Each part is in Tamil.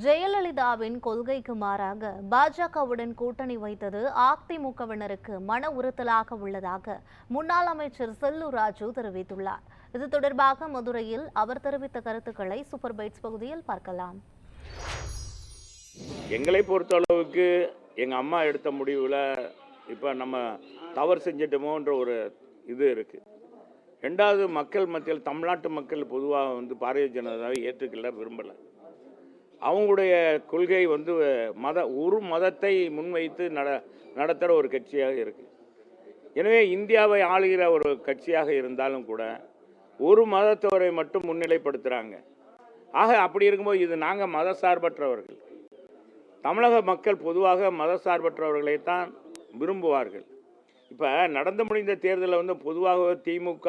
ஜெயலலிதாவின் கொள்கைக்கு மாறாக பாஜகவுடன் கூட்டணி வைத்தது அதிமுகவினருக்கு மன உறுத்தலாக உள்ளதாக முன்னாள் அமைச்சர் செல்லூர் ராஜு தெரிவித்துள்ளார். இது தொடர்பாக மதுரையில் அவர் தெரிவித்த கருத்துக்களை சூப்பர் பைட்ஸ் பகுதியில் பார்க்கலாம். எங்களை பொறுத்தளவுக்கு எங்கள் அம்மா எடுத்த முடிவில் இப்போ நம்ம தவறு செஞ்சிட்டோமோன்ற ஒரு இது இருக்குது ரெண்டாவது மக்கள் மத்தியில் தமிழ்நாட்டு மக்கள் பொதுவாக வந்து பாரதிய ஜனதாவை ஏற்றுக்கல விரும்பலை. அவங்களுடைய கொள்கை வந்து மத ஒரு மதத்தை முன்வைத்து நட நடத்துகிற ஒரு கட்சியாக இருக்குது எனவே இந்தியாவை ஆளுகிற ஒரு கட்சியாக இருந்தாலும் கூட ஒரு மதத்தவரை மட்டும் முன்னிலைப்படுத்துகிறாங்க ஆக அப்படி இருக்கும்போது இது நாங்கள் மதசார்பற்றவர்கள். தமிழக மக்கள் பொதுவாக மதசார்பற்றவர்களைத்தான் விரும்புவார்கள். இப்போ நடந்து முடிந்த தேர்தலில் வந்து பொதுவாக திமுக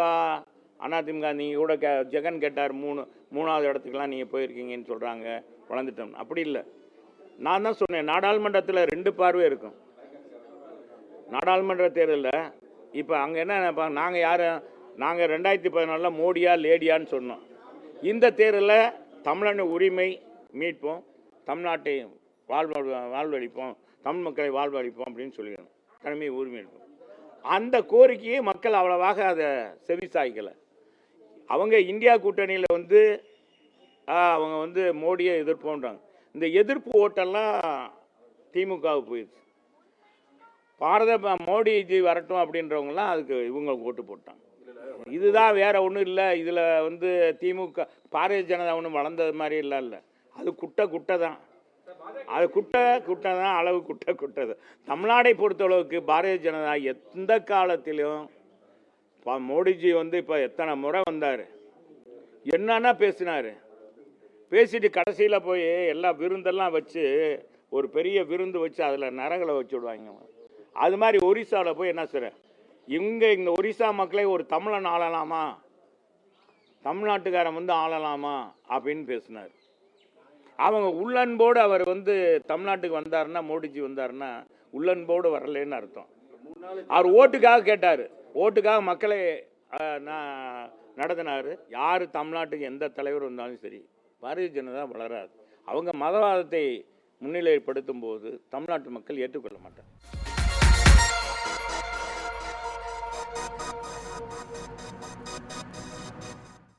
அதிமுக நீங்கள் கூட கே ஜெகன் கேட்டார் மூணு மூணாவது இடத்துக்குலாம் நீங்கள் போயிருக்கீங்கன்னு சொல்கிறாங்க வளர்ந்துட்டோம் அப்படி இல்லை. நான் தான் சொன்னேன் நாடாளுமன்றத்தில் ரெண்டு பார்வை இருக்கும். நாடாளுமன்ற தேர்தலில் இப்போ அங்கே என்ன நாங்கள் யார் நாங்கள் ரெண்டாயிரத்தி பதினாலில் மோடியா லேடியான்னு சொன்னோம். இந்த தேர்தலில் தமிழன் உரிமை மீட்போம் தமிழ்நாட்டை வாழ்வ வாழ்வழிப்போம் தமிழ் மக்களை வாழ்வழிப்போம் அப்படின்னு சொல்லிடணும். தலைமை உரிமை எடுப்போம். அந்த கோரிக்கையை மக்கள் அவ்வளவாக அதை செவிசாய்க்கலை. அவங்க இந்தியா கூட்டணியில் வந்து அவங்க வந்து மோடியை எதிர்ப்போன்றாங்க. இந்த எதிர்ப்பு ஓட்டெல்லாம் திமுகவுக்கு போயிடுச்சு. பாரத மோடிஜி வரட்டும் அப்படின்றவங்கலாம் அதுக்கு இவங்க ஓட்டு போட்டாங்க. இதுதான் வேற ஒன்றும் இல்லை. இதில் வந்து திமுக பாரதிய ஜனதா ஒன்றும் வளர்ந்தது மாதிரி இல்லை இல்லை. அது குட்டை குட்டை தான் அது குட்டை குட்டை தான் அளவு குட்டை குட்டை தான் தமிழ்நாடை பொறுத்தளவுக்கு பாரதிய ஜனதா எந்த காலத்திலும் இப்போ மோடிஜி வந்து இப்போ எத்தனை முறை வந்தார்? என்னன்னா பேசினார். பேசிட்டு கடைசியில் போய் எல்லா விருந்தெல்லாம் வச்சு ஒரு பெரிய விருந்து வச்சு அதில் நரகளை வச்சு விடுவாங்க. அது மாதிரி ஒரிசாவில் போய் என்ன சார் இங்கே இங்கே ஒரிசா மக்களே ஒரு தமிழன் ஆளலாமா? தமிழ்நாட்டுக்காரன் வந்து ஆளலாமா? அப்படின்னு பேசினார். அவங்க உள்ளன்போடு அவர் வந்து தமிழ்நாட்டுக்கு வந்தாருன்னா மோடிஜி வந்தாருன்னா உள்ளன்போடு வரலன்னு அர்த்தம். அவர் ஓட்டுக்காக கேட்டார். ஓட்டுக்காக மக்களை நடத்தினார். யார் தமிழ்நாட்டுக்கு எந்த தலைவர் வந்தாலும் சரி பாரதிய ஜனதா வளராது. அவங்க மதவாதத்தை முன்னிலைப்படுத்தும் போது தமிழ்நாட்டு மக்கள் ஏற்றுக்கொள்ள மாட்டார்